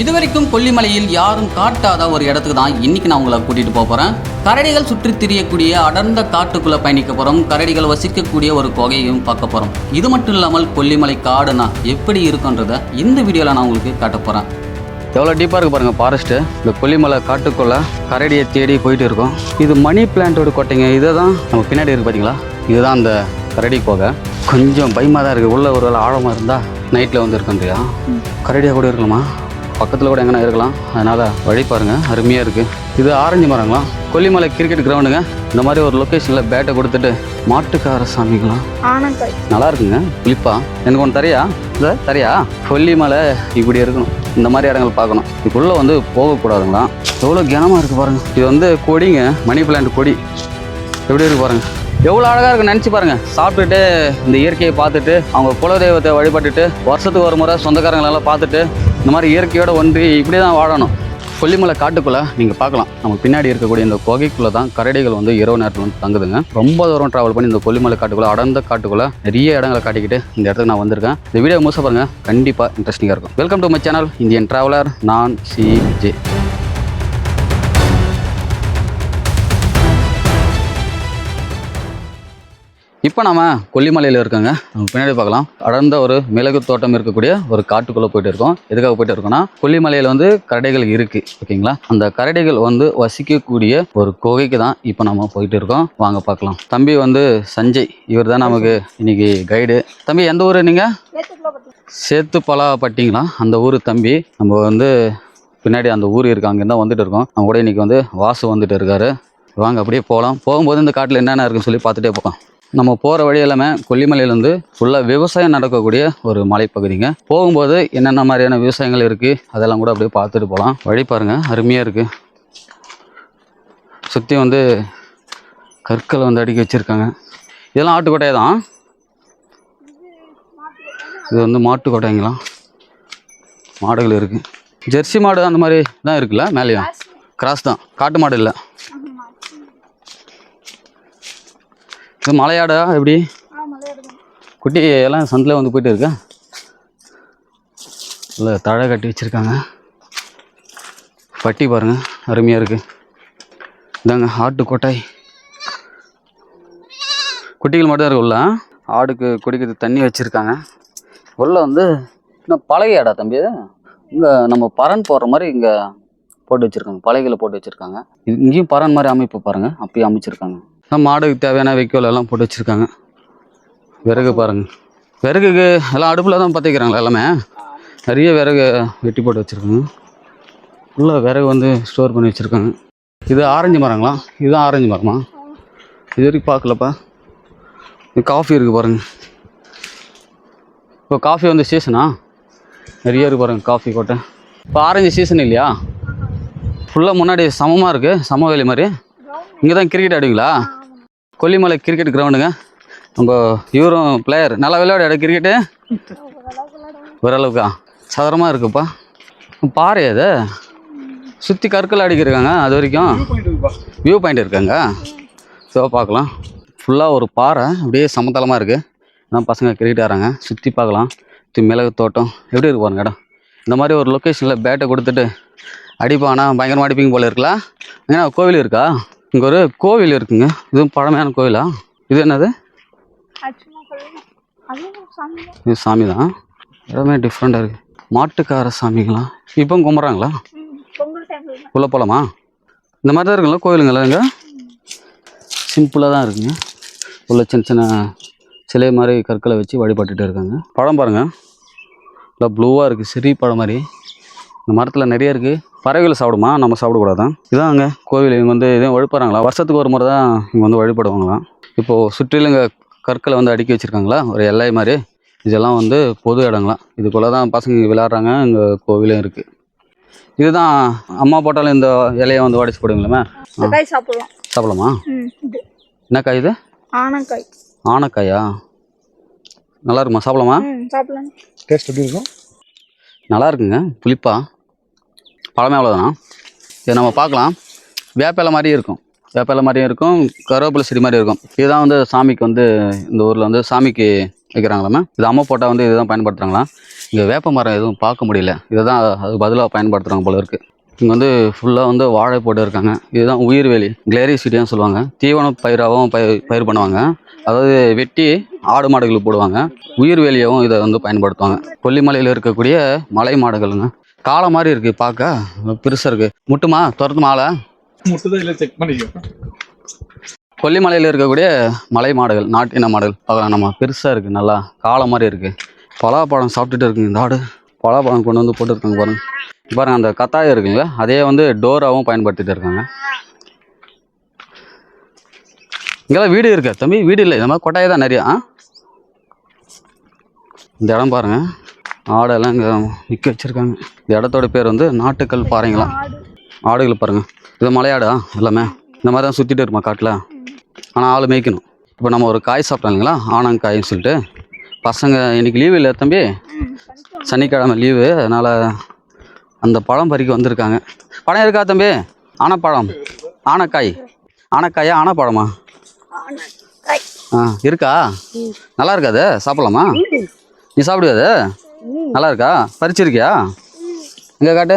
இதுவரைக்கும் கொல்லிமலையில் யாரும் காட்டாத ஒரு இடத்துக்கு தான் இன்னைக்கு நான் உங்களை கூட்டிட்டு போக போறேன். கரடிகள் சுற்றி திரியக்கூடிய அடர்ந்த காட்டுக்குள்ள பயணிக்க போறோம். கரடிகள் வசிக்கக்கூடிய ஒரு குகையையும் பார்க்க போறோம். இது மட்டும் இல்லாமல் கொல்லிமலை காடுனா எப்படி இருக்குன்றத இந்த வீடியோல நான் உங்களுக்கு காட்ட போறேன். எவ்வளோ டீப்பாக இருக்கு பாருங்க ஃபாரஸ்ட்டு இந்த கொல்லிமலை காட்டுக்குள்ள கரடியை தேடி போயிட்டு இருக்கோம். இது மணி பிளான்ட்டோட கொட்டைங்க. இதை தான் நம்ம பின்னாடி இருக்கு பார்த்தீங்களா இதுதான் அந்த கரடி குகை. கொஞ்சம் பயமாக தான் இருக்குது உள்ள ஒரு வேளை ஆழமாக இருந்தால் நைட்டில் வந்து இருக்கன்றியா கரடியாக கூட இருக்கலாமா? பக்கத்தில் கூட எங்கன்னா இருக்கலாம். அதனால் வழி பாருங்க. அருமையாக இருக்குது இது ஆரஞ்சு மரங்களா? கொல்லிமலை கிரிக்கெட் கிரவுண்டுங்க இந்த மாதிரி ஒரு லொக்கேஷனில் பேட்டை கொடுத்துட்டு மாட்டுக்கார ஆனக்காய் நல்லா இருக்குங்க. புளிப்பா. எனக்கு ஒன்று தரியா? இல்லை தரியா? கொல்லிமலை இப்படி இருக்கணும். இந்த மாதிரி இடங்கள் பார்க்கணும். இதுக்குள்ளே வந்து போகக்கூடாதுங்களா? எவ்வளோ கனமாக இருக்குது பாருங்க. இது வந்து கொடிங்க. மணி பிளான்ட் கொடி. எப்படி இருக்கு பாருங்க. எவ்வளோ அழகாக இருக்கு நினச்சி பாருங்க. சாப்பிட்டுட்டு இந்த இயற்கையை பார்த்துட்டு அவங்க குலதெய்வத்தை வழிபட்டுட்டு வருஷத்துக்கு ஒரு முறை சொந்தக்காரங்களெல்லாம் பார்த்துட்டு இந்த மாதிரி இயற்கையோடு ஒன்றி இப்படி தான் வாழணும். கொல்லிமலை காட்டுக்குள்ளே நீங்கள் பார்க்கலாம். நம்ம பின்னாடி இருக்கக்கூடிய இந்த குகைக்குள்ளே தான் கரடிகள் வந்து இரவு நேரத்தில் வந்து தங்குதுங்க. ரொம்ப தூரம் ட்ராவல் பண்ணி இந்த கொல்லிமலை காட்டுக்குள்ளே அடர்ந்த காட்டுக்குள்ளே நிறைய இடங்களை காட்டிக்கிட்டு இந்த இடத்துக்கு நான் வந்திருக்கேன். இந்த வீடியோ முழுசாக பாருங்கள் கண்டிப்பாக இன்ட்ரெஸ்டிங்காக இருக்கும். Welcome to my channel Indian traveller நான் சி ஜே இப்போ நாம கொல்லிமலையில் இருக்கோங்க. நம்ம பின்னாடி பார்க்கலாம். அடர்ந்த ஒரு மிளகு தோட்டம் இருக்கக்கூடிய ஒரு காட்டுக்குள்ளே போயிட்டு இருக்கோம். எதுக்காக போயிட்டு இருக்கோம்னா கொல்லிமலையில் வந்து கரடைகள் இருக்குது ஓகேங்களா? அந்த கரடைகள் வந்து வசிக்கக்கூடிய ஒரு குகைக்கு தான் இப்போ நம்ம போயிட்டு இருக்கோம். வாங்க பார்க்கலாம். தம்பி வந்து சஞ்சய். இவர் தான் நமக்கு இன்னைக்கு கைடு தம்பி எந்த ஊர் நீங்கள் சேத்துப்பலாப்பட்டிங்களா அந்த ஊர் தம்பி. நம்ம வந்து பின்னாடி அந்த ஊர் இருக்காங்க அங்கேருந்து தான் வந்துட்டு இருக்கோம். நம்ம கூட இன்னைக்கு வந்து வாசு வந்துட்டு இருக்காரு. வாங்க அப்படியே போகலாம். போகும்போது இந்த காட்டில் என்னென்ன இருக்குன்னு சொல்லி பார்த்துட்டே போகலாம். நம்ம போகிற வழி எல்லாமே கொல்லிமலையிலேருந்து ஃபுல்லாக விவசாயம் நடக்கக்கூடிய ஒரு மலைப்பகுதிங்க. போகும்போது என்னென்ன மாதிரியான விவசாயங்கள் இருக்குது அதெல்லாம் கூட அப்படியே பார்த்துட்டு போகலாம் வழி பாருங்கள் அருமையாக இருக்குது சுற்றி வந்து கற்கள் வந்து அடுக்கி வச்சுருக்காங்க. இதெல்லாம் ஆட்டுக்கொட்டையை தான் இது வந்து மாட்டு கொட்டைங்களா மாடுகள் இருக்குது ஜெர்சி மாடு அந்த மாதிரி தான் இருக்குல்ல மேலேயும் கிராஸ் தான். காட்டு மாடு இல்லை. இது மலையாடா எப்படி? குட்டி எல்லாம் சந்தில் வந்து போயிட்டு இருக்கா? இல்லை தழை கட்டி வச்சுருக்காங்க. பட்டி பாருங்க அருமையாக இருக்குது இதாங்க ஆட்டு கொட்டாய். குட்டிகள் மட்டும் இருக்கு உள்ள. ஆடுக்கு குடிக்கிறது தண்ணி வச்சுருக்காங்க. உள்ள வந்து இன்னும் பழகை ஆடா தம்பி இங்கே நம்ம பறன் போடுற மாதிரி இங்கே போட்டு வச்சுருக்காங்க. பலகையில் போட்டு வச்சுருக்காங்க. இங்கேயும் பறன் மாதிரி அமைப்பு பாருங்கள் அப்பயும் அமைச்சிருக்காங்க. மாடுக்கு தேவையான வைக்கோல் எல்லாம் போட்டு வச்சுருக்காங்க. விறகு பாருங்கள் விறகுக்கு எல்லாம் அடுப்பில் தான் பற்றிக்கிறாங்களா எல்லாமே? நிறைய விறகு வெட்டி போட்டு வச்சுருக்காங்க. உள்ள விறகு வந்து ஸ்டோர் பண்ணி வச்சுருக்காங்க. இது ஆரஞ்சு மரங்களா? இதுதான் ஆரஞ்சு மரமா? இது வரைக்கும் பார்க்கலப்பா. இது காஃபி இருக்குது பாருங்கள் இப்போ காஃபி வந்து சீசனா நிறைய இருக்கு பாருங்கள் காஃபி கோட்டை இப்போ ஆரஞ்சு சீசன் இல்லையா? ஃபுல்லாக முன்னாடி சமமாக இருக்குது சமவெளி மாதிரி. இங்கே தான் கிரிக்கெட் ஆடுவீங்களா? கொல்லிமலை கிரிக்கெட் கிரவுண்டுங்க நம்ம இவரும் பிளேயர் நல்லா விளையாட இடம் கிரிக்கெட்டு ஓரளவுக்கா. சதுரமாக இருக்குப்பா. பாரு அது சுற்றி கற்கள் அடிக்கிருக்காங்க அது வரைக்கும். வியூ பாயிண்ட் இருக்காங்க. ஸோ பார்க்கலாம். ஃபுல்லாக ஒரு பாறை அப்படியே சமதளமாக இருக்குது அதான் பசங்க கிரிக்கெட் ஆறாங்க சுற்றி பார்க்கலாம். சுற்றி மிளகு தோட்டம். எப்படி இருக்கு பாருங்க இடம் இந்த மாதிரி ஒரு லொக்கேஷனில் பேட்டை கொடுத்துட்டு அடிப்பானா? பயங்கரமாக அடிப்பீங்க போல இருக்கலாம் ஏன்னா கோவில் இருக்கா? இங்கே ஒரு கோவில் இருக்குங்க. இதுவும் பழமையான கோவிலா? இது என்னது? இது சாமி தான் எல்லாமே டிஃப்ரெண்ட்டாக இருக்குது மாட்டுக்கார சாமிங்களா இப்போ கும்பிட்றாங்களா? உள்ள டைம்ல போகலாமா இந்த மாதிரி தான் இருக்குங்களா கோவிலுங்களா இங்கே? சிம்பிளாக தான் இருக்குங்க. உள்ள சின்ன சின்ன சிலை மாதிரி கற்களை வச்சு வழிபட்டுட்டு இருக்காங்க. பழம் பாருங்கள் நல்லா ப்ளூவாக இருக்குது சிறி பழம் மாதிரி. இந்த மரத்தில் நிறைய இருக்குது பறவைகள் சாப்பிடுமா? நம்ம சாப்பிடக்கூடாதான் இதான் அங்கே கோவில். இவங்க வந்து இதையும் வழிபடுறாங்களா? வருஷத்துக்கு ஒரு முறை தான் இவங்க வந்து வழிபடுவாங்களாம் இப்போது சுற்றிலும் இங்கே கற்களை வந்து அடுக்கி வச்சுருக்காங்களா? ஒரு எல்லை மாதிரி. இதெல்லாம் வந்து பொது இடங்களாம் இதுக்குள்ளே தான் பசங்க விளையாடுறாங்க. இங்கே கோவிலும் இருக்குது இதுதான் அம்மா போட்டாலும் இந்த இலையை வந்து உடச்சி போடுவீங்களா சாப்பிடலாம். சாப்பிடலாமா? என்ன காய் இது? ஆனக்காய். ஆனக்காயா? நல்லா இருக்குமா? சாப்பிடலாமா? ம் சாப்பிடலாம். டேஸ்ட் எப்படி இருக்கும்? நல்லா இருக்குங்க. புளிப்பா. பழமே அவ்வளோதானா இதை நம்ம பார்க்கலாம். வேப்பிலை மாதிரியும் இருக்கும். வேப்பிலை மாதிரியும் இருக்கும். கருவேப்பிலை செடி மாதிரி இருக்கும். இதுதான் வந்து சாமிக்கு வந்து இந்த ஊரில் வந்து சாமிக்கு வைக்கிறாங்களாமே இது அம்மா போட்டால் வந்து இதுதான் பயன்படுத்துகிறாங்களாம் இங்கே வேப்ப மரம் எதுவும் பார்க்க முடியல. இதை தான் அது பதிலாக பயன்படுத்துகிறாங்க போல இருக்குது இங்கே வந்து ஃபுல்லாக வந்து வாழை போட்டு இருக்காங்க. இதுதான் உயிர்வேலி கிளேரி கிளேரிசிட்டியாக சொல்லுவாங்க. தீவன பயிராகவும் பயிர் பயிர் பண்ணுவாங்க. அதாவது வெட்டி ஆடு மாடுகளுக்கு போடுவாங்க. உயிர்வேலியாகவும் இதை வந்து பயன்படுத்துவாங்க. கொல்லிமலையில் இருக்கக்கூடிய மலை மாடுகளுங்க. காளை மாதிரி இருக்குது பார்க்க பெருசாக இருக்குது முட்டுமா? துரத்து மாலை முட்டுதான் இல்லை செக் பண்ணிக்கோ. கொல்லிமலையில் இருக்கக்கூடிய மலை மாடுகள் நாட்டின மாடுகள். பார்க்கலாம் நம்ம பெருசாக இருக்குது நல்லா காளை மாதிரி இருக்குது பலாப்பழம் சாப்பிட்டுட்டு இருக்குங்க இந்த ஆடு. பலாப்பழம் கொண்டு வந்து போட்டுருக்காங்க பாருங்க. பாருங்க அந்த கத்தாயம் இருக்குங்களா? அதே வந்து டோராகவும் பயன்படுத்திட்டு இருக்காங்க. இங்கெல்லாம் வீடு இருக்கா? தம்பி வீடு இல்லை. இந்த மாதிரி கொட்டாயை தான் நிறையா? இந்த இடம் பாருங்க. ஆடெல்லாம் இங்கே நிற்க வச்சுருக்காங்க. இந்த இடத்தோட பேர் வந்து நாட்டுக்கல் பாறைங்களாம் ஆடு ஆடுகள் பாருங்க. இது மலையாடா எல்லாமே? இந்த மாதிரி தான் சுற்றிட்டு இருப்போம் காட்டில்? ஆனால் ஆள் மேய்க்கணும். இப்போ நம்ம ஒரு காய் சாப்பிட்டோம் இல்லைங்களா ஆனங்காய்ன்னு சொல்லிட்டு. பசங்க இன்னைக்கு லீவு இல்லை தம்பி? சனிக்கிழமை லீவு அதனால் அந்த பழம் பறிக்க வந்திருக்காங்க. பழம் இருக்கா தம்பி? ஆனப்பழம். ஆனக்காய். ஆனக்காயா ஆனப்பழமா? ஆ இருக்கா? நல்லா இருக்காது? சாப்பிடலாமா? நீ சாப்பிடுவியா அது? நல்லா இருக்கா பறிச்சிருக்கியா? எங்கே காட்டு.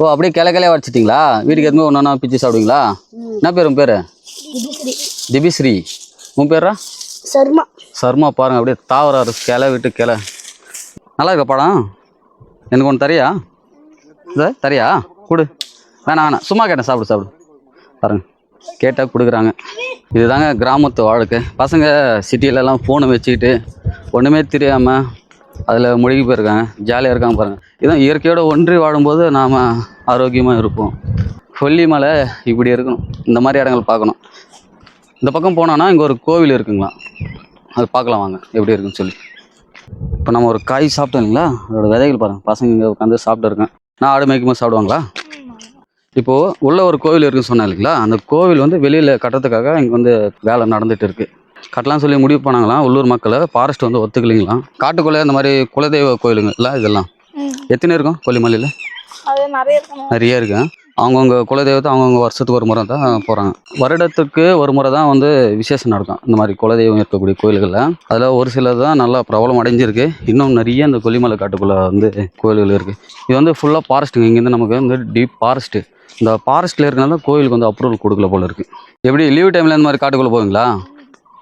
ஓ அப்படியே கிளை கிளையா வச்சுட்டிங்களா வீட்டுக்கு எதுவுமே ஒன்று ஒன்றா பிச்சு சாப்பிடுவீங்களா? என்ன பேர் உன் பேர்? திபிஸ்ரீ. உன் பேரா சர்மா. சர்மா பாருங்க அப்படியே தாவராரு கிளை விட்டு கிளை. நல்லா இருக்கா படம்? எனக்கு ஒன்று தரியா? இதை தரியா? கொடு. வேணாம் வேணாம். சும்மா கேட்டேன் சாப்பிடு சாப்பிடு. பாருங்க. கேட்டால் கொடுக்குறாங்க. இதுதாங்க கிராமத்து வாழ்க்கை. பசங்க சிட்டிலலாம் ஃபோனை வச்சுக்கிட்டு ஒன்றுமே தெரியாமல் அதில் முழுகி போயிருக்காங்க. ஜாலியாக இருக்காங்க பாருங்கள் இதான் இயற்கையோட ஒன்றி வாழும்போது நாம் ஆரோக்கியமாக இருப்போம். கொல்லிமலை இப்படி இருக்கணும். இந்த மாதிரி இடங்கள் பார்க்கணும். இந்த பக்கம் போனோன்னா இங்கே ஒரு கோவில் இருக்குங்களா? அது பார்க்கலாம் வாங்க. எப்படி இருக்குன்னு சொல்லி. இப்போ நம்ம ஒரு காய் சாப்பிட்டோம் இல்லைங்களா? அதோட விதைகள் பாருங்கள் பசங்க இங்கே உட்காந்து சாப்பிட்டு இருக்கேன் நான் ஆடு மேய்க்கும் போது சாப்பிடுவாங்களா? இப்போது உள்ள ஒரு கோவில் இருக்குன்னு சொன்னேன் இல்லைங்களா? அந்த கோவில் வந்து வெளியில் கட்டுறதுக்காக இங்கே வந்து வேலை நடந்துகிட்டு இருக்குது கட்டலாம் சொல்லி முடிவு பண்ணாங்களாம் உள்ளூர் மக்களை ஃபாரஸ்ட் வந்து ஒத்துக்கலைங்களாம் காட்டுக்குள்ளே இந்த மாதிரி குலதெய்வ கோயிலுங்களா இதெல்லாம்? எத்தனை இருக்கும் கொல்லிமலையில்? நிறைய இருக்கணும் நிறைய இருக்கு. அவங்கவுங்க குலதெய்வத்தை அவங்கவுங்க வருஷத்துக்கு ஒரு முறை தான் போகிறாங்க வருடத்துக்கு ஒரு முறை தான் வந்து விசேஷம் நடக்கும். இந்த மாதிரி குலதெய்வம் இருக்கக்கூடிய கோயில்களில். அதில் ஒரு சிலது தான் நல்லா பிரபலம் அடைஞ்சிருக்கு. இன்னும் நிறைய இந்த கொல்லிமலை காட்டுக்குள்ளே வந்து கோயில்கள் இருக்குது இது வந்து ஃபுல்லாக ஃபாரஸ்ட்டுங்க இங்கேருந்து நமக்கு வந்து டீப் ஃபாரஸ்ட்டு இந்த ஃபாரஸ்ட்டில் இருக்கனால தான் கோயிலுக்கு வந்து அப்ரூவல் கொடுக்கல போல இருக்குது எப்படி? லீவ் டைமில் இந்த மாதிரி காட்டுக்குள்ளே போவீங்களா?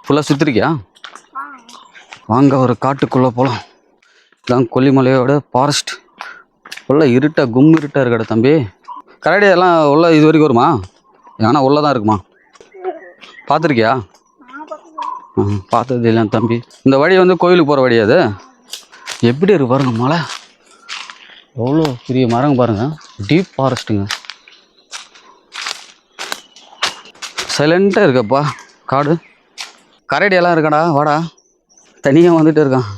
ஃபுல்லாக சுற்றிருக்கியா வாங்க ஒரு காட்டுக்குள்ளே போகலாம் இதான் கொல்லிமலையோட ஃபாரஸ்ட் ஃபுல்லாக இருட்டாக கும் இருட்டாக இருக்கடா தம்பி. கரடி எல்லாம் உள்ள இது வரைக்கும் வருமா? ஏன்னா உள்ளே தான் இருக்குமா? பார்த்துருக்கியா. பார்த்தது இல்லை தம்பி. இந்த வழி வந்து கோயிலுக்கு போகிற வழி அது? எப்படி இருக்கு பாருங்க மலை. எவ்வளோ பெரிய மரங்க பாருங்க. டீப் ஃபாரஸ்ட்டுங்க சைலண்ட்டாக இருக்கப்பா காடு. கரடி எல்லாம் இருக்காடா வாடா. தனியாக வந்துட்டு இருக்கான்.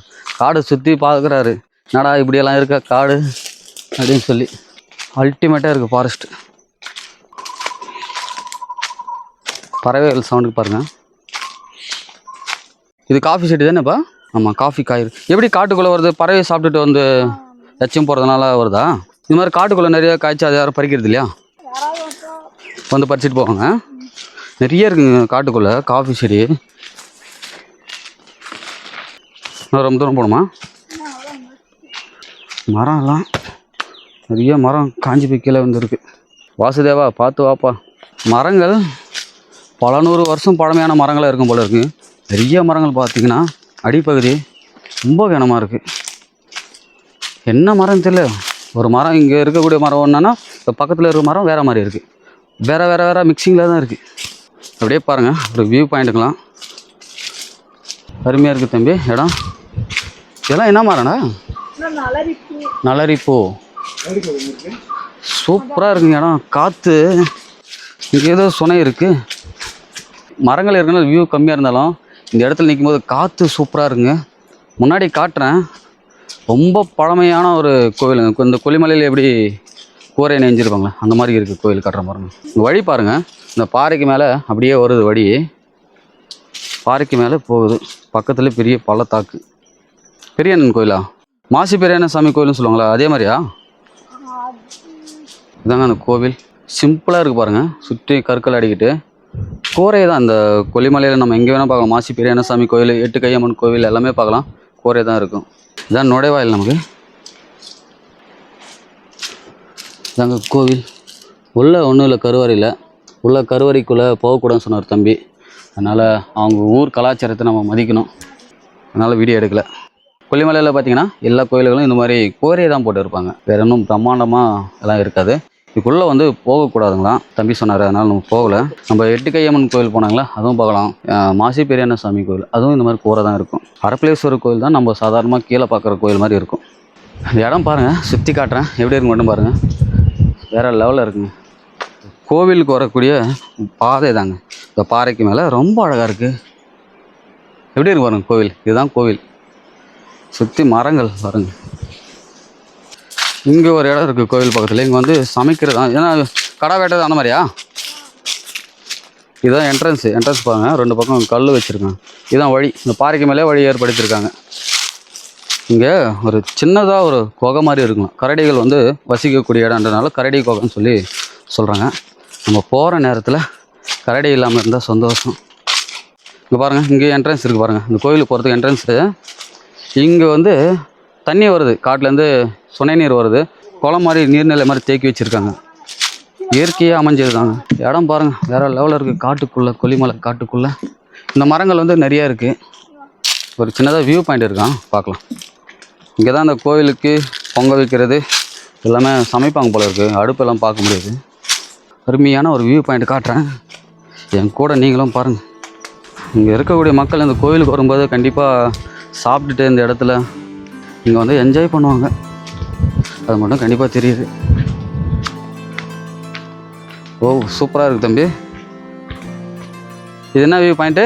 காடு சுற்றி பார்க்குறாரு என்னடா இப்படியெல்லாம் இருக்கா காடு? அப்படின்னு சொல்லி. அல்டிமேட்டாக இருக்குது ஃபாரஸ்ட்டு பறவைகள் சவுண்டுக்கு பாருங்கள் இது காஃபி செடி தானேப்பா? ஆமாம் காஃபி காயிரு எப்படி காட்டுக்குள்ளே வருது? பறவை சாப்பிட்டுட்டு வந்து எச்சம் போகிறதுனால வருதா? இது மாதிரி காட்டுக்குள்ளே நிறைய காய்ச்சி அதை யாரும் பறிக்கிறது இல்லையா? வந்தா பறிச்சிட்டு போவாங்க. நிறைய இருக்குங்க காட்டுக்குள்ளே காஃபி செடி ரொம்ப தூரம் போகணுமா? மரம்லாம் மரம் எல்லாம் நிறைய மரம் காஞ்சி போய் கீழே வந்துருக்கு வாசுதேவா பார்த்து வாப்பா. மரங்கள் பல நூறு வருஷம் பழமையான மரங்களாக இருக்கும் போல இருக்கு. நிறைய மரங்கள் பார்த்தீங்கன்னா அடிப்பகுதி ரொம்ப கனமாக இருக்குது என்ன மரம் தெரியல. ஒரு மரம் இங்கே இருக்கக்கூடிய மரம் ஒன்றுன்னா இப்போ பக்கத்தில் இருக்கிற மரம் வேறு மாதிரி இருக்குது வேறு வேறு வேறு மிக்சிங்கில் தான் இருக்குது அப்படியே பாருங்கள் ஒரு வியூ பாயிண்ட்டுக்கலாம் அருமையாக இருக்குது தம்பி இடம். இதெல்லாம் என்ன நலரிப்பு. நலரிப்பூ? சூப்பராக இருக்குங்க இடம். காற்று இங்கே ஏதோ சுனை இருக்குது மரங்கள் இருக்கனால வியூ கம்மியாக இருந்தாலும் இந்த இடத்துல நிற்கும் போது காற்று சூப்பராக இருக்குங்க. முன்னாடி காட்டுறேன். ரொம்ப பழமையான ஒரு கோவிலுங்க. இந்த கொல்லிமலையில் எப்படி கூரை நெஞ்சிருப்பாங்களே அந்த மாதிரி இருக்குது கோயில் காட்டுற பாருங்க இந்த வழி பாருங்கள் இந்த பாறைக்கு மேலே அப்படியே வருது வழி. பாறைக்கு மேலே போகுது. பக்கத்தில் பெரிய பள்ளத்தாக்கு. பெரியண்ணன் கோயிலா? மாசி பெரியண்ணன் சாமி கோயில்னு சொல்லுவாங்களா? அதே மாதிரியா? இதாங்க அந்த கோவில். சிம்பிளாக இருக்குது பாருங்கள் சுற்றி கற்கள் அடிக்கிட்டு. கோரை தான். இந்த கொல்லிமலையில் நம்ம எங்கே வேணால் பார்க்கலாம். மாசி பெரியானசாமி கோயில் எட்டு கையம்மன் கோவில் எல்லாமே பார்க்கலாம். கோரை தான் இருக்கும். இதான் நுழைவாயில் நமக்கு. இதாங்க கோவில். உள்ளே ஒன்றும் இல்லை கருவறையில் உள்ள கருவறைக்குள்ளே போகக்கூடாதுன்னு சொன்னார் தம்பி. அதனால் அவங்க ஊர் கலாச்சாரத்தை நம்ம மதிக்கணும். அதனால் வீடியோ எடுக்கலை. கொல்லிமலையில் பார்த்தீங்கன்னா எல்லா கோயில்களும் இந்த மாதிரி கோரையை தான் போட்டு இருப்பாங்க வேற ஒன்றும் பிரம்மாண்டமாக எல்லாம் இருக்காது. இதுக்குள்ளே வந்து போகக்கூடாதுங்களாம் தம்பி சொன்னார் அதனால் நம்ம போகலை. நம்ம எட்டுக்கையம்மன் கோயில் போனாங்களா? அதுவும் பார்க்கலாம். மாசி பெரியான சாமி கோயில். அதுவும் இந்த மாதிரி கூரை தான் இருக்கும். அரப்பளேஸ்வரர் கோயில் தான் நம்ம சாதாரணமாக கீழே பார்க்குற கோயில் மாதிரி இருக்கும். இந்த இடம் பாருங்கள் சுற்றி காட்டுறேன். எப்படி இருக்கு மட்டும் பாருங்கள் வேறு லெவலில் இருக்குங்க. கோவிலுக்கு வரக்கூடிய பாதை தாங்க. இந்த பாறைக்கு மேலே ரொம்ப அழகாக இருக்குது எப்படி இருக்கு பாருங்கள் கோவில். இதுதான் கோவில். சுற்றி மரங்கள் பாருங்கள் இங்கே ஒரு இடம் இருக்குது கோவில் பக்கத்தில். இங்கே வந்து சமைக்கிறது ஏன்னா கடை வெட்டது அந்த மாதிரியா? இதுதான் என்ட்ரன்ஸ் என்ட்ரன்ஸ் பாருங்கள் ரெண்டு பக்கம் கல் வச்சுருக்காங்க. இதுதான் வழி. இந்த பாறைக்கு மேலே வழி ஏற்படுத்தியிருக்காங்க. இங்கே ஒரு சின்னதாக ஒரு குகை மாதிரி இருக்கும் கரடிகள் வந்து வசிக்கக்கூடிய இடம்ன்றனால கரடி குகைன்னு சொல்லி சொல்கிறாங்க நம்ம போகிற நேரத்தில் கரடி இல்லாமல் இருந்தால் சந்தோஷம். இங்கே பாருங்கள் இங்கே என்ட்ரன்ஸ் இருக்குது பாருங்கள் இந்த கோயிலுக்கு போகிறதுக்கு என்ட்ரன்ஸு இங்கே வந்து தண்ணி வருது. காட்டிலேருந்து சுனை நீர் வருது. குளம் மாதிரி நீர்நிலை மாதிரி தேக்கி வச்சுருக்காங்க. இயற்கையாக அமைஞ்சிருக்காங்க. இடம் பாருங்கள் வேறு லெவலில் இருக்குது காட்டுக்குள்ளே கொல்லிமலை காட்டுக்குள்ளே. இந்த மரங்கள் வந்து நிறையா இருக்குது ஒரு சின்னதாக வியூ பாயிண்ட் இருக்கான். பார்க்கலாம். இங்கே தான் அந்த கோவிலுக்கு பொங்க வைக்கிறது. எல்லாமே சமைப்பாங்க போல இருக்குது அடுப்பெல்லாம் பார்க்க முடியாது. அருமையான ஒரு வியூ பாயிண்ட் காட்டுறேன். என் கூட நீங்களும் பாருங்கள் இங்கே இருக்கக்கூடிய மக்கள் இந்த கோவிலுக்கு வரும்போது கண்டிப்பாக சாப்பிட்டுட்டு இந்த இடத்துல இங்கே வந்து என்ஜாய் பண்ணுவாங்க. அது மட்டும் கண்டிப்பாக தெரியுது. ஓ சூப்பராக இருக்குது தம்பி. இது என்ன வியூ பாயிண்ட்டு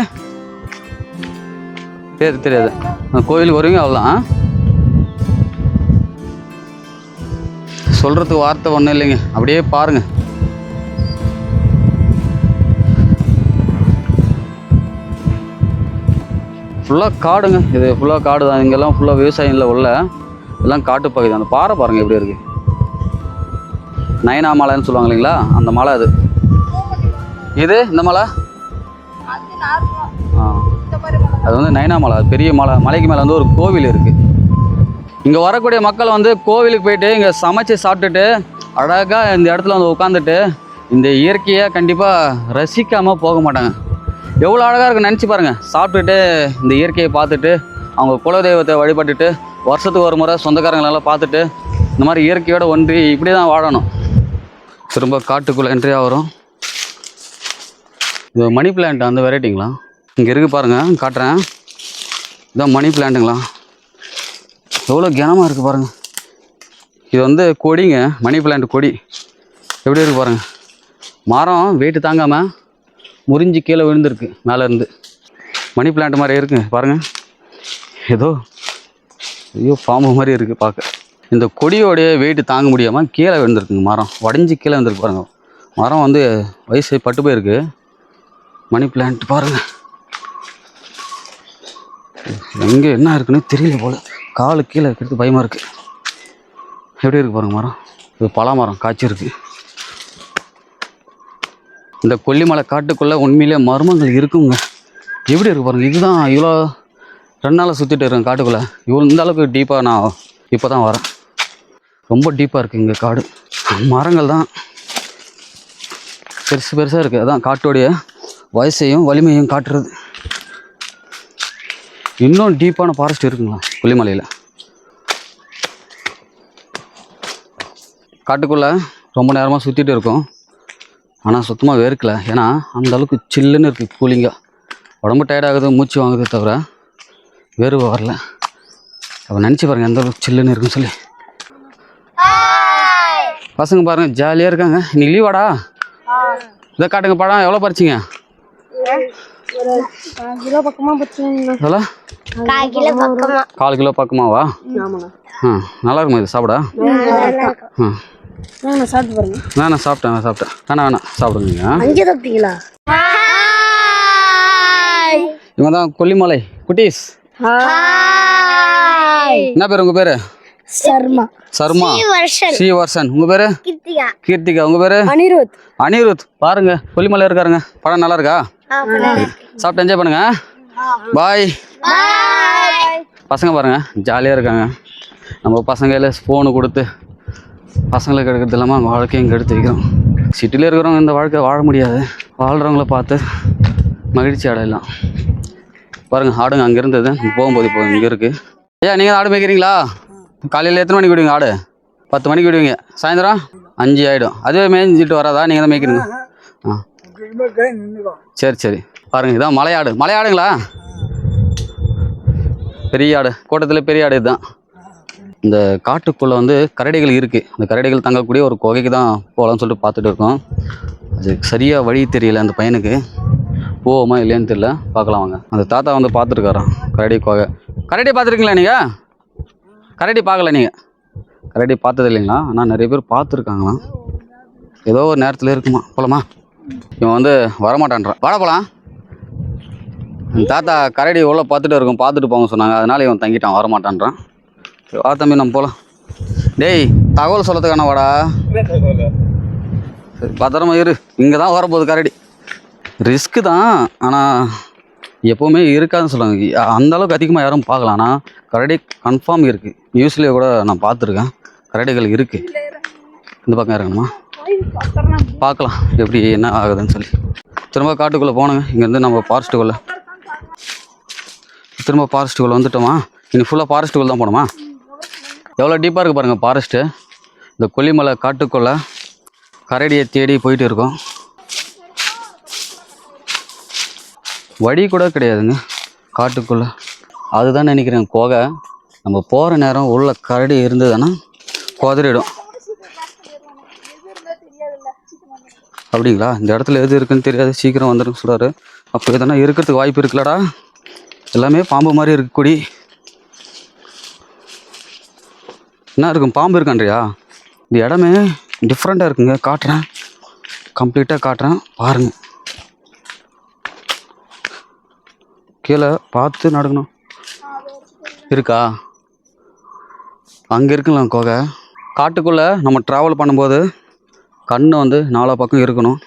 பேர் தெரியாது. அந்த கோயிலுக்கு வருவீங்க அவ்வளோதான் சொல்கிறதுக்கு வார்த்தை ஒன்றும் இல்லைங்க. அப்படியே பாருங்கள் ஃபுல்லாக காடுங்க. இது ஃபுல்லாக காடு தான். இங்கெல்லாம் ஃபுல்லாக விவசாயம் உள்ள. எல்லாம் காட்டு பகுதி. அந்த பாறை பாருங்கள் எப்படி இருக்குது நயனா மலைன்னு சொல்லுவாங்க இல்லைங்களா அந்த மலை அது. இது? இந்த மலை? ஆ. அது வந்து நயனா மலை. பெரிய மலை. மலைக்கு மேலே வந்து ஒரு கோவில் இருக்குது இங்கே வரக்கூடிய மக்கள் வந்து கோவிலுக்கு போயிட்டு இங்கே சமைச்சு சாப்பிட்டுட்டு அழகாக இந்த இடத்துல வந்து உட்காந்துட்டு இந்த இயற்கையை கண்டிப்பாக ரசிக்காமல் போக மாட்டாங்க. எவ்வளோ அழகாக இருக்குன்னு நினச்சி பாருங்கள் சாப்பிட்டுட்டு இந்த இயற்கையை பார்த்துட்டு அவங்க குலதெய்வத்தை வழிபட்டுட்டு வருஷத்துக்கு ஒரு முறை சொந்தக்காரங்களெல்லாம் பார்த்துட்டு இந்த மாதிரி இயற்கையோட ஒன்றி இப்படி தான் வாழணும். திரும்ப காட்டுக்குள்ளே என்ட்ரி ஆகிறோம் இது மணி பிளான்ட் அந்த வெரைட்டிங்களா இங்கே இருக்குது பாருங்கள் காட்டுறேன். இதான் மணி பிளான்ட்டுங்களா எவ்வளோ கனமாக இருக்குது பாருங்கள் இது வந்து கொடிங்க மணி பிளான்ட் கொடி. எப்படி இருக்குது பாருங்கள் மரம் வெயிட்டு தாங்காமல் முறிஞ்சு கீழே விழுந்திருக்கு மேலே இருந்து. மணி பிளான்ட் மாதிரி இருக்குங்க பாருங்கள் ஏதோ ஐயோ பாம்பு மாதிரி இருக்குது பார்க்க. இந்த கொடியோடைய வெயிட்டு தாங்க முடியாமல் கீழே விழுந்திருக்குங்க மரம். உடஞ்சி கீழே வந்துருக்கு பாருங்கள் மரம் வந்து வயசு பட்டு போயிருக்கு. மணி பிளான்ட் பாருங்கள் எங்கே என்ன இருக்குன்னு தெரியல போல். காலு கீழே இருக்கிறது பயமாக இருக்குது எப்படி இருக்குது பாருங்கள் மரம்? இது பலா மரம் காய்ச்சிருக்கு. இந்த கொல்லிமலை காட்டுக்குள்ளே உண்மையிலே மர்மங்கள் இருக்குங்க. எப்படி இருக்கு பாருங்க. இதுதான் இவ்வளோ ரெண்டு நாளாக சுற்றிட்டு இருக்கேன் காட்டுக்குள்ளே. இவ்வளோ இந்த அளவுக்கு டீப்பாக நான் இப்போ தான் வரேன். ரொம்ப டீப்பாக இருக்குது இங்கே காடு. மரங்கள் தான். பெருசு பெருசாக இருக்குது அதான் காட்டோடைய வயசையும் வலிமையும் காட்டுறது. இன்னும் டீப்பான ஃபாரஸ்ட் இருக்குங்களா கொல்லிமலையில்? காட்டுக்குள்ளே ரொம்ப நேரமாக சுற்றிட்டு இருக்கோம். ஆனால் சுத்தமாக வேர்க்கல. ஏன்னா அந்த அளவுக்கு சில்லுன்னு இருக்குது கூலிங்காக உடம்பு ஆகுது மூச்சு வாங்குது தவிர வேர்வை வரல. அப்போ நினச்சி பாருங்கள் எந்த அளவுக்கு சில்லுன்னு இருக்குன்னு சொல்லி. பசங்க பாருங்கள் ஜாலியாக இருக்காங்க. இன்னைக்கு லீவாடா இதை காட்டுங்க படம் எவ்வளோ பறிச்சிங்க? கால் கிலோ பக்கமாவா? ஆ நல்லா இருக்குமா இது சாப்பிடா? ஆ. நான் சாப்பிட்டு பாருங்க. வேணாம் சாப்பிட்டேன் நான் சாப்பிட்டேன். வேணாம் வேணாம். சாப்பிடுங்க. அங்கே இவங்க தான் கொல்லிமலை. குட்டீஸ். என்ன பேர் உங்கள் பேர்? சர்மா. சர்மா. வருஷன். சி வர்ஷன். உங்கள் பேர்? கிருத்திகா. கீர்த்திகா. உங்கள் பேர்? அனிருத். அனிருத். பாருங்க கொல்லிமலை இருக்காருங்க. படம் நல்லா இருக்கா? சாப்பிட்டு என்ஜாய் பண்ணுங்க. பாய் பசங்க பாருங்க ஜாலியாக இருக்காங்க. நம்ம பசங்க ஃபோனு கொடுத்து பசங்களுக்கு எடுக்கிறது இல்லாமல் அவங்க வாழ்க்கையும் கெடுத்து வைக்கிறோம் சிட்டியில் இருக்கிறவங்க இந்த வாழ்க்கை வாழ முடியாது. வாழ்கிறவங்கள பார்த்து மகிழ்ச்சி அடையலாம். பாருங்கள் ஆடுங்க அங்கே இருந்தது. போகும்போது இப்போ இங்கே இருக்குது ஐயா நீங்கள் ஆடு மேய்க்கிறீங்களா? காலையில் எத்தனை மணிக்கு விடுவீங்க ஆடு? பத்து மணிக்கு விடுவீங்க. சாயந்தரம்? அஞ்சு ஆகிடும் அதுவே மேய்ஞ்சிட்டு வராதா? நீங்கள் தான் மேய்க்கிறீங்க. ஆ. சரி சரி. பாருங்கள் இதான் மலையாடு. மலையாடுங்களா? பெரிய ஆடு. கூட்டத்தில் பெரிய ஆடு இதுதான். இந்த காட்டுக்குள்ளே வந்து கரடிகள் இருக்குது அந்த கரடிகள் தங்கக்கூடிய ஒரு குகைக்கு தான் போகலான்னு சொல்லிட்டு பார்த்துட்டு இருக்கோம். அது சரியாக வழி தெரியல அந்த பையனுக்கு. போவோமா இல்லையான்னு தெரியல. பார்க்கலாம் வாங்க. அந்த தாத்தா வந்து பார்த்துருக்காராம் கரடி குகை. கரடி பார்த்துருக்கீங்களா நீங்கள் கரடி பார்க்கல நீங்கள் கரடி பார்த்தது இல்லைங்களா? ஆனால் நிறைய பேர் பார்த்துருக்காங்களாம். ஏதோ ஒரு நேரத்தில் இருக்குமா. போலாமா? இவன் வந்து வரமாட்டான்றான். வாட போகலாம் தாத்தா கரடி உள்ள பார்த்துட்டு இருக்கும். பார்த்துட்டு போங்க சொன்னாங்க. அதனால இவன் தங்கிட்டான். வரமாட்டான்றான். வா தம்பி நம்ம போகலாம் டேய் தகவல் சொல்லத்துக்கான வாடா? சரி பத்திரமா இரு. இங்கே தான் வரப்போகுது கரடி. ரிஸ்க்கு தான் ஆனால் எப்போவுமே இருக்காதுன்னு சொல்லுவாங்க. அந்தளவுக்கு அந்த அளவுக்கு அதிகமாக யாரும் பார்க்கலாம் ஆனால் கரடி கன்ஃபார்ம் இருக்குது நியூஸ்லேயே கூட நான் பார்த்துருக்கேன். கரடிகள் இருக்குது இந்த பக்கம் இறங்கணுமா? பார்க்கலாம் எப்படி என்ன ஆகுதுன்னு சொல்லி. திரும்ப காட்டுக்குள்ளே போனோங்க இங்கேருந்து நம்ம ஃபாரஸ்ட்டுக்குள்ளே திரும்ப ஃபாரஸ்ட்டுக்குள்ளே வந்துட்டோமா? இனி ஃபுல்லாக ஃபாரஸ்ட்டுக்குள்ளே தான் போகணுமா எவ்வளோ டீப்பாக இருக்குது பாருங்கள் ஃபாரஸ்ட்டு இந்த கொல்லிமலை காட்டுக்குள்ளே கரடியை தேடி போயிட்டு இருக்கோம். வழி கூட கிடையாதுங்க காட்டுக்குள்ளே. அதுதான் நினைக்கிறேன் கோகை. நம்ம போகிற நேரம் உள்ள கரடி இருந்ததுன்னா குதறிடும் அப்படிங்களா? இந்த இடத்துல எது இருக்குன்னு தெரியாது சீக்கிரம் வந்துடும் சொல்கிறாரு அப்போ எதனா இருக்கிறதுக்கு வாய்ப்பு இருக்குல்லடா. எல்லாமே பாம்பு மாதிரி இருக்கக்கூடிய கொடி என்ன இருக்கும்? பாம்பு இருக்கான்றியா இந்த இடமே டிஃப்ரெண்ட்டாக இருக்குங்க. காட்டுறேன். கம்ப்ளீட்டாக காட்டுறேன். பாருங்கள் கீழே பார்த்து நடக்கணும். இருக்கா? அங்கே இருக்குங்களா கோகை? காட்டுக்குள்ளே நம்ம ட்ராவல் பண்ணும்போது கண் வந்து நாலா பக்கம் இருக்கணும்.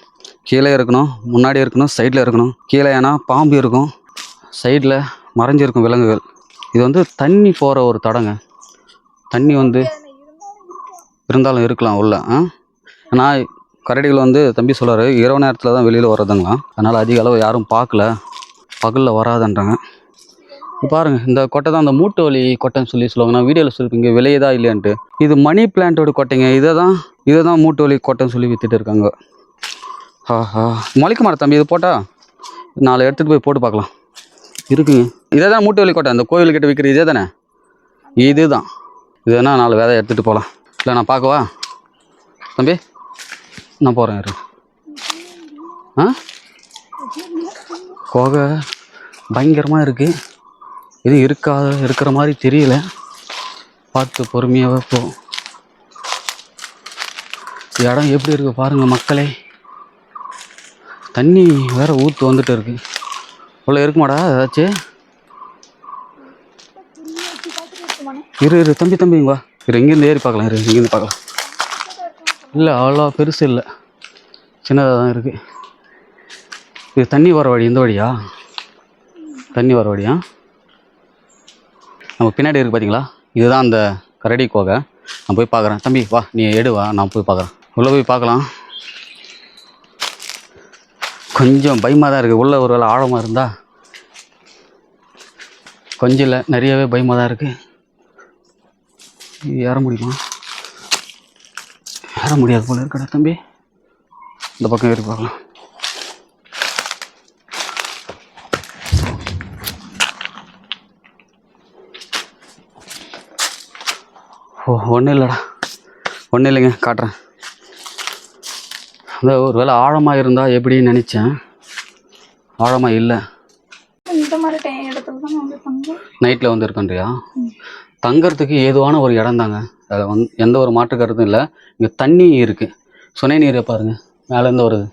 கீழே இருக்கணும். முன்னாடி இருக்கணும். சைடில் இருக்கணும். கீழே ஏன்னா பாம்பு இருக்கும். சைடில் மறைஞ்சிருக்கும் விலங்குகள். இது வந்து தண்ணி போகிற ஒரு தடங்க. தண்ணி வந்து இருந்தாலும் இருக்கலாம் உள்ள ஆ? நான் கரடிகள் வந்து தம்பி சொல்கிறார் இரவு நேரத்தில் தான் வெளியில் வர்றதுங்களாம். அதனால் அதிக அளவு யாரும் பார்க்கல. பகலில் வராதன்றாங்க. பாருங்கள் இந்த கொட்டை தான் அந்த மூட்டு வலி கொட்டைன்னு சொல்லி சொல்லுவாங்க. நான் வீடியோவில் சொல்லிருப்பீங்க விலையதா இல்லையான்ட்டு. இது மணி பிளான்ட்டோட கொட்டைங்க. இதை தான் இதை தான் மூட்டு வலி கொட்டைன்னு சொல்லி விற்றுட்டு இருக்காங்க. ஆஹா முளைக்குமாட தம்பி இது போட்டால் நாலு எடுத்துகிட்டு போய் போட்டு பார்க்கலாம். இருக்குங்க. இதே தான் மூட்டு வலி கொட்டை அந்த கோயில்கிட்ட விற்கிற இதே தானே? இது வேணால் நாலு விதை எடுத்துகிட்டு போகலாம். இல்லை நான் பார்க்கவா தம்பி நான் போகிறேன் இரு. ஆ? குகை பயங்கரமாக இருக்குது இது இருக்காத இருக்கிற மாதிரி தெரியல. பார்த்து பொறுமையாகவே போ. இடம் எப்படி இருக்கு பாருங்கள் மக்களே. தண்ணி வேறு ஊற்று வந்துட்டு இருக்கு. உள்ள இருக்குமாடா ஏதாச்சும் இரு இரு தம்பி தம்பி வா. இரு இங்கேருந்து ஏறி பார்க்கலாம் இரு இங்கேருந்து பார்க்கலாம். இல்லை அவ்வளோ பெருசு இல்லை. சின்னதாக தான் இருக்குது இது தண்ணி வர வழி இந்த வழியா? தண்ணி வர வழியா? நம்ம பின்னாடி இருக்கு பார்த்தீங்களா இதுதான் அந்த கரடி கோகை. நான் போய் பார்க்குறேன். தம்பி வா நீ எடு வா நான் போய் பார்க்குறேன். உள்ளே போய் பார்க்கலாம். கொஞ்சம் பயமாக தான் இருக்குது உள்ளே ஒரு வேலை ஆழமாக இருந்தால் கொஞ்சம் இல்லை நிறையவே பயமாக தான் இருக்குது ஏற முடியுமா? ஏற முடியாது போல இருக்கடா தம்பி. இந்த பக்கம் ஏறி பார்க்கலாம். ஓ ஒன்றும் இல்லைடா. ஒன்றும் இல்லைங்க காட்டுறேன். அந்த ஒரு வேளை ஆழமாக இருந்தால் எப்படின்னு நினச்சேன். ஆழமாக இல்லை. இந்த மாதிரி நைட்டில் வந்து இருக்கன்றியா? தங்கிறதுக்கு ஏதுவான ஒரு இடம் தாங்க. அதில் வந்து எந்த ஒரு மாற்று கருத்தும் இல்லை. இங்கே தண்ணி இருக்குது சுனை நீரை பாருங்கள் மேலேருந்து வருது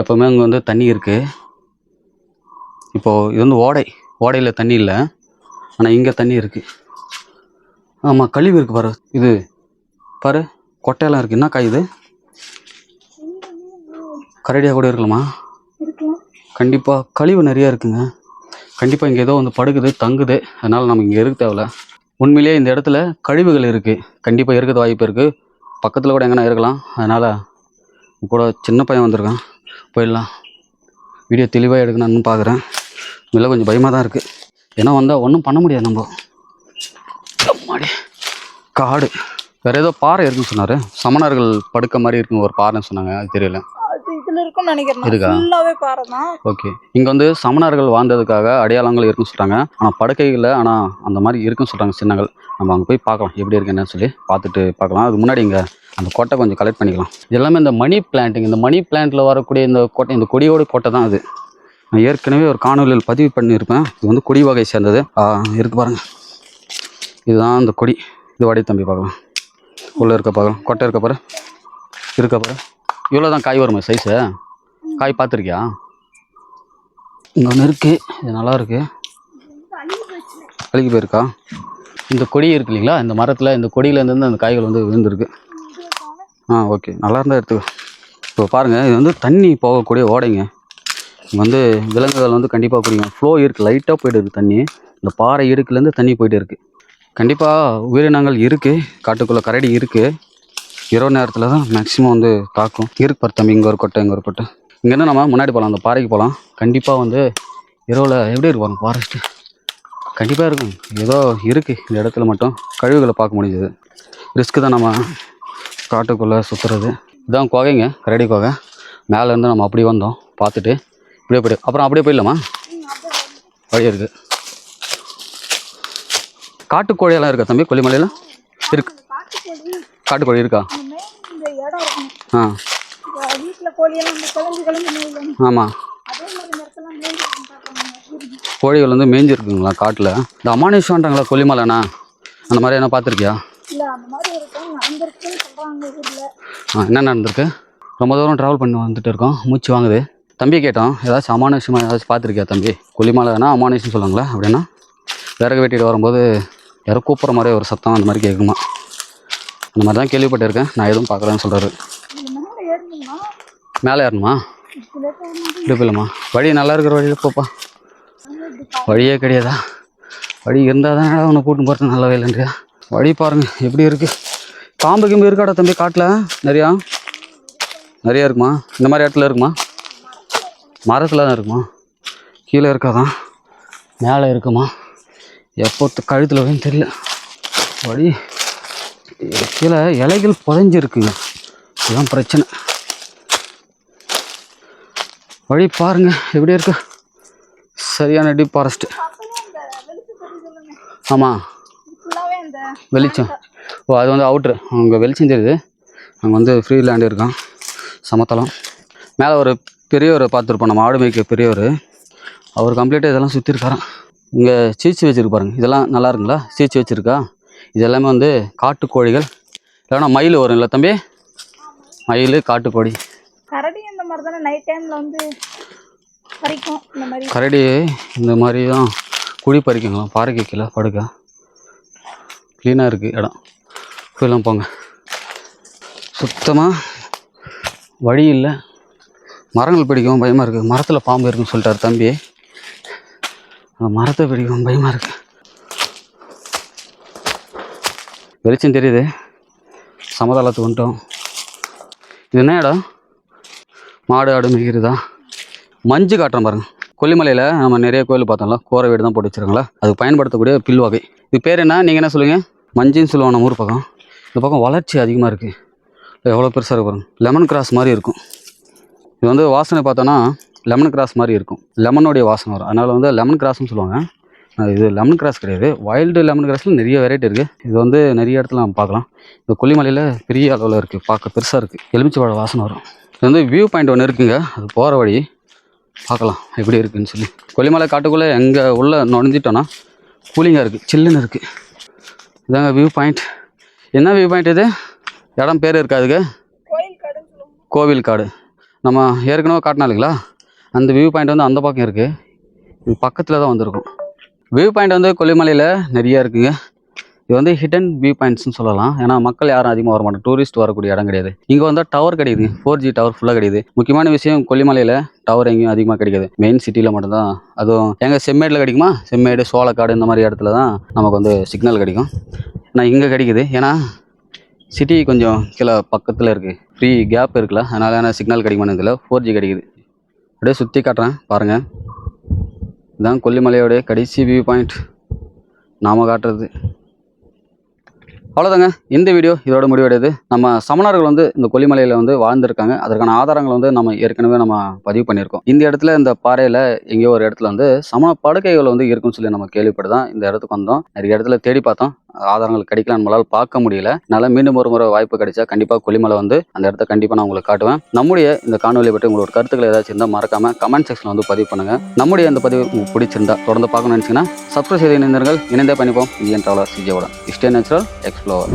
எப்போவுமே அங்கே வந்து தண்ணி இருக்குது இப்போது இது வந்து ஓடை. ஓடையில் தண்ணி இல்லை. ஆனால் இங்கே தண்ணி இருக்குது ஆமாம் கழிவு இருக்குது பாரு. இது பாரு கொட்டையெல்லாம் இருக்குது என்ன காய் இது? கரடியாக கூட இருக்கலாமா? கண்டிப்பாக கழிவு நிறையா இருக்குங்க. கண்டிப்பாக இங்கே ஏதோ வந்து படுக்குது தங்குது. அதனால் நம்ம இங்கே இருக்க தேவையில்ல. உண்மையிலேயே இந்த இடத்துல கழிவுகள் இருக்குது கண்டிப்பாக இருக்கிறது வாய்ப்பு இருக்குது பக்கத்தில் கூட எங்கன்னா இருக்கலாம். அதனால் கூட சின்ன பையன் வந்திருக்கான். போயிடலாம். வீடியோ தெளிவாக எடுக்கணும்னு பார்க்குறேன் இல்லை கொஞ்சம் பயமாக தான் இருக்குது ஏன்னா வந்தால் ஒன்றும் பண்ண முடியாது நம்ம. அம்மாடி. காடு. வேறு ஏதோ பாறை இருக்குன்னு சொன்னார். சமணர்கள் படுக்க மாதிரி இருக்கும் ஒரு பாறைன்னு சொன்னாங்க. அது தெரியல. இதுல இருக்கும்னு நினைக்கிறேன்? ஃபுல்லாவே பாறை தான் ஓகே. இங்கே வந்து சமணர்கள் வாழ்ந்ததுக்காக அடையாளங்கள் இருக்குன்னு சொல்கிறாங்க ஆனால் படுக்கைகளில் ஆனால் அந்த மாதிரி இருக்குன்னு சொல்கிறாங்க சின்னங்கள். நம்ம அங்கே போய் பார்க்கலாம். எப்படி இருக்கு என்னன்னு சொல்லி பார்த்துட்டு பார்க்கலாம். அது முன்னாடி இங்கே அந்த கொட்டை கொஞ்சம் கலெக்ட் பண்ணிக்கலாம். இது எல்லாமே இந்த மணி பிளான்ட்டுங்க இந்த மணி பிளான்ட்டில் வரக்கூடிய இந்த கொட்டை இந்த கொடியோட கொட்டை தான் அது. நான் ஏற்கனவே ஒரு காணொலியில் பதிவு பண்ணியிருப்பேன். இது வந்து கொடி வகை சேர்ந்தது. இருக்கு பாருங்க. இதுதான் இந்த கொடி. இது வாடி தம்பி பார்க்கலாம். உள்ளே இருக்க பார்க்கலாம் கொட்டை இருக்க பாரு. இருக்க பாரு. இவ்வளோ தான் காய் வருமா சைஸு காய் பார்த்துருக்கியா? இங்கே ஒன்று இருக்குது இது நல்லா இருக்கு. அழுகி போயிருக்கா? இந்த கொடி இருக்கு இல்லைங்களா? இந்த மரத்தில் இந்த கொடியிலேருந்து அந்த காய்கள் வந்து விழுந்துருக்கு. ஆ ஓகே நல்லா இருந்தால் எடுத்துக்கோ. இப்போ பாருங்கள் இது வந்து தண்ணி போகக்கூடிய ஓடைங்க. இங்கே வந்து விலங்குகள் வந்து கண்டிப்பாக குடிக்கும் ஃப்ளோ இருக்குது லைட்டாக போய்ட்டு இருக்குது தண்ணி. இந்த பாறை இடுக்குலேருந்து தண்ணி போயிட்டு இருக்குது கண்டிப்பாக உயிரினங்கள் இருக்குது காட்டுக்குள்ளே கரடி இருக்குது இரவு நேரத்தில் தான் மேக்ஸிமம் வந்து தாக்கும் இருக்கு பாரு தம்பி இங்கே ஒரு கொட்டை இங்கே ஒரு கொட்டை. இங்கேருந்து நம்ம முன்னாடி போகலாம் அந்த பாறைக்கு போகலாம் கண்டிப்பாக வந்து இரவில் எப்படி இருக்கும் ஃபாரஸ்ட்டு கண்டிப்பாக இருக்கும். ஏதோ இருக்குது இந்த இடத்துல மட்டும். கழிவுகளை பார்க்க முடிஞ்சது. ரிஸ்க்கு தான் நம்ம காட்டுக்குள்ளே சுற்றுறது இதான் குகைங்க கரடி குகை. மேலேருந்து நம்ம அப்படி வந்தோம் பார்த்துட்டு இப்படியே போய்டு. அப்புறம் அப்படியே போயிடலாமா? வழி இருக்குது காட்டுக்கோழியெல்லாம் இருக்கா தம்பி கொல்லிமலையில்? இருக்கு. காட்டுக்கோழி காட்டுக்கோழி இருக்கா? இந்த main இந்த இடம் இருக்கும். ஆ. இப்ப வீட்டுல கோழியெல்லாம் இந்த கிளம்பி கிளம்பி மேய்யும் ஆமாம் அதே மாதிரி இந்த இடத்துல மேய்ஞ்சிருக்கும் பார்க்கணும் கோழிகள் வந்து மேய்ஞ்சிருக்குங்களா காட்டில்? இந்த அமானுஷம்ன்றாங்களா கொல்லிமலைண்ணா அந்த மாதிரி என்ன பார்த்துருக்கியா? இல்ல அந்த மாதிரி இருக்கும் அங்க இருக்குன்னு சொல்றாங்க ஊர்ல. ஆ என்ன நடந்திருக்கு? ரொம்ப தூரம் ட்ராவல் பண்ணி வந்துட்டு இருக்கோம். மூச்சு வாங்குது. தம்பி கேட்டோம். ஏதாச்சும் அமானுஷமாக ஏதாச்சும் பார்த்துருக்கியா தம்பி? கொல்லிமலைனா அமானுஷம் சொல்லுவாங்களா அப்படின்னா? விறகு வெட்டிட்டு வரும்போது யாரோ கூப்பிட்ற மாதிரி ஒரு சத்தம் அந்த மாதிரி கேட்குமா? அந்த மாதிரி தான் கேள்விப்பட்டிருக்கேன். நான் எதுவும் பார்க்கலன்னு சொல்கிறாரு மேலே ஏறணுமா? இப்படி போயிடலாமா? வழி நல்லா இருக்கிற வழியில் போப்பா. வழியே கிடையாதா? வழி இருந்தால் தான் உன்னை கூட்டு போகிறது நல்ல இல்லைன்றியா? வழி பாருங்கள் எப்படி இருக்குது பாம்பு கிம்பு இருக்காடா தம்பி காட்டில்? நிறையா? நிறையா இருக்குமா? இந்த மாதிரி இடத்துல இருக்குமா? மரத்தில் தான் இருக்குமா? கீழே இருக்காதான் மேலே இருக்குமா? எப்போ கழுத்தில் வரும்னு தெரியல. வழி கீழே இலைகள் புதைஞ்சிருக்குங்க இதுதான் பிரச்சனை. வழி பாருங்க எப்படி இருக்கு? சரியான டீப் ஃபாரஸ்ட்டு ஆமாம் வெளிச்சம். ஓ அது வந்து அவுட்ரு அங்கே வெளிச்சம் தெரியுது. அங்கே வந்து ஃப்ரீ லேண்டு இருக்கான். சமத்தளம் மேலே ஒரு பெரியவர் பார்த்துருப்போம் நம்ம ஆடு மேய்க்க பெரியவர். அவர் கம்ப்ளீட்டாக இதெல்லாம் சுற்றிருக்காராம் இங்கே சீச்சு வச்சுருப்பாருங்க இதெல்லாம் நல்லா இருக்குங்களா? சீச்சு வச்சுருக்கா? இது எல்லாமே வந்து காட்டுக்கோழிகள். இல்லைன்னா மயில் வரும் இல்லை தம்பி? மயில் காட்டுக்கோழி. கரடி இந்த மாதிரி தானே நைட் டைம்ல வந்து பறிக்கும். இந்த மாதிரி. கரடி இந்த மாதிரி தான் குழி பறிக்குங்களாம். பாறைக்கு கீழே படுக்க. க்ளீனாக இருக்குது இடம். போயெல்லாம் போங்க. சுத்தமாக வழி இல்லை. மரங்கள் பிடிக்கவும் பயமாக இருக்குது மரத்தில் பாம்பு இருக்குன்னு சொல்லிட்டாரு தம்பி. அந்த மரத்தை பிடிக்கவும் பயமாக இருக்குது வெளிச்சம் தெரியுது. சமதளத்துக்கு வந்துட்டோம். இது என்ன இடம் மாடு ஆடு மேய்க்கிறதா மஞ்சு காட்டுறேன் பாருங்கள் கொல்லிமலையில் நம்ம நிறைய கோயில் பார்த்தோம்ல கோர வீடு தான் போட்டு வச்சிருக்காங்களா? அதுக்கு பயன்படுத்தக்கூடிய பில் வகை. இது பேர் என்ன? நீங்கள் என்ன சொல்லுவீங்க? மஞ்சுன்னு சொல்லுவோம் நம்ம ஊர் பக்கம். இந்த பக்கம் வளர்ச்சி அதிகமாக இருக்குது எவ்வளோ பெருசாக இருக்கு பாருங்க. லெமன் கிராஸ் மாதிரி இருக்கும். இது வந்து வாசனை பார்த்தோன்னா லெமன் கிராஸ் மாதிரி இருக்கும். லெமனுடைய வாசனை வரும். அதனால் வந்து லெமன் கிராஸ்னு சொல்லுவாங்க. இது லெமன் கிராஸ் கிடையாது. வைல்டு லெமன் கிராஸில் நிறைய வெரைட்டி இருக்குது இது வந்து நிறைய இடத்துல நம்ம பார்க்கலாம். இந்த கொல்லிமலையில் பெரிய அளவில் இருக்குது பார்க்க பெருசாக இருக்குது எலுமிச்சை பழ வாசனை வரும். இது வந்து வியூ பாயிண்ட் ஒன்று இருக்குங்க. அது போகிற வழி பார்க்கலாம் எப்படி இருக்குன்னு சொல்லி. கொல்லிமலை காட்டுக்குள்ளே எங்கே உள்ள நுழைஞ்சிட்டோன்னா கூலிங்காக இருக்குது சில்லுன்னு இருக்குது இதாங்க வியூ பாயிண்ட் என்ன வியூ பாயிண்ட் இது? இடம் பேர் இருக்கா அதுக்கு கோயில் கடைன்னு சொல்லுவாங்க கோவில் காடு. நம்ம ஏற்கனவே காட்டினா இல்லைங்களா அந்த வியூ பாயிண்ட் வந்து அந்த பக்கம் இருக்குது இது பக்கத்தில் தான் வந்திருக்கும். வியூ பாயிண்ட் வந்து கொல்லிமலையில் நிறையா இருக்குங்க. இது வந்து ஹிடன் வியூ பாயிண்ட்ஸ்னு சொல்லலாம். ஏன்னா மக்கள் யாரும் அதிகமாக வர மாட்டோம் டூரிஸ்ட் வரக்கூடிய இடம் கிடையாது. இங்கே வந்தால் டவர் கிடைக்குது. ஃபோர் ஜி டவர் ஃபுல்லாக கிடைக்குது. முக்கியமான விஷயம் கொல்லிமலையில் டவர் எங்கேயும் அதிகமாக கிடைக்காது. மெயின் சிட்டியில் மட்டும்தான். அதுவும் எங்கள் செம்மேடில் கிடைக்குமா? செம்மேடு சோளக்காடு இந்த மாதிரி இடத்துல தான் நமக்கு வந்து சிக்னல் கிடைக்கும். ஆனால் இங்கே கிடைக்குது. ஏன்னா சிட்டி கொஞ்சம் கீழே பக்கத்தில் இருக்குது ஃப்ரீ கேப் இருக்குல்ல. அதனால் என்ன சிக்னல் கிடைக்குமானதில் ஃபோர் ஜி கிடைக்குது. அப்படியே சுற்றி காட்டுறேன். பாருங்கள் இதுதான் கொல்லிமலையோடைய கடைசி வியூ பாயிண்ட் நாம காட்டுறது. அவ்வளோதாங்க இந்த வீடியோ இதோட முடிவடையுது. நம்ம சமணர்கள் வந்து இந்த கொல்லிமலையில் வந்து வாழ்ந்திருக்காங்க. அதற்கான ஆதாரங்கள் வந்து நம்ம ஏற்கனவே நம்ம பதிவு பண்ணியிருக்கோம். இந்த இடத்துல இந்த பாறையில் எங்கேயோ ஒரு இடத்துல வந்து சமண படுக்கைகள் வந்து இருக்குன்னு சொல்லி நம்ம கேள்விப்பட்டுதான் இந்த இடத்துக்கு வந்தோம். நிறைய இடத்துல தேடி பார்த்தோம். ஆதாரங்கள் கிடைக்கல நம்மளால் பார்க்க முடியல. அதனால மீண்டும் ஒரு முறை வாய்ப்பு கிடைச்சா கண்டிப்பாக கொல்லிமலை வந்து அந்த இடத்த கண்டிப்பாக நான் உங்களுக்கு காட்டுவேன். நம்முடைய இந்த காணொலி பற்றி உங்களோட கருத்துக்கள் ஏதாச்சும் இருந்தால் மறக்காம கமெண்ட் செக்ஷனில் வந்து பதிவு பண்ணுங்க. நம்முடைய இந்த பதிவு உங்களுக்கு பிடிச்சிருந்தா தொடர்ந்து பார்க்கணும்னு நினச்சிங்கன்னா சப்ஸ்கிரைப் செய்து இணைந்தீர்கள் இணைந்தே பண்ணிப்போம் Indian traveller சிஜியோட. Stay natural explorer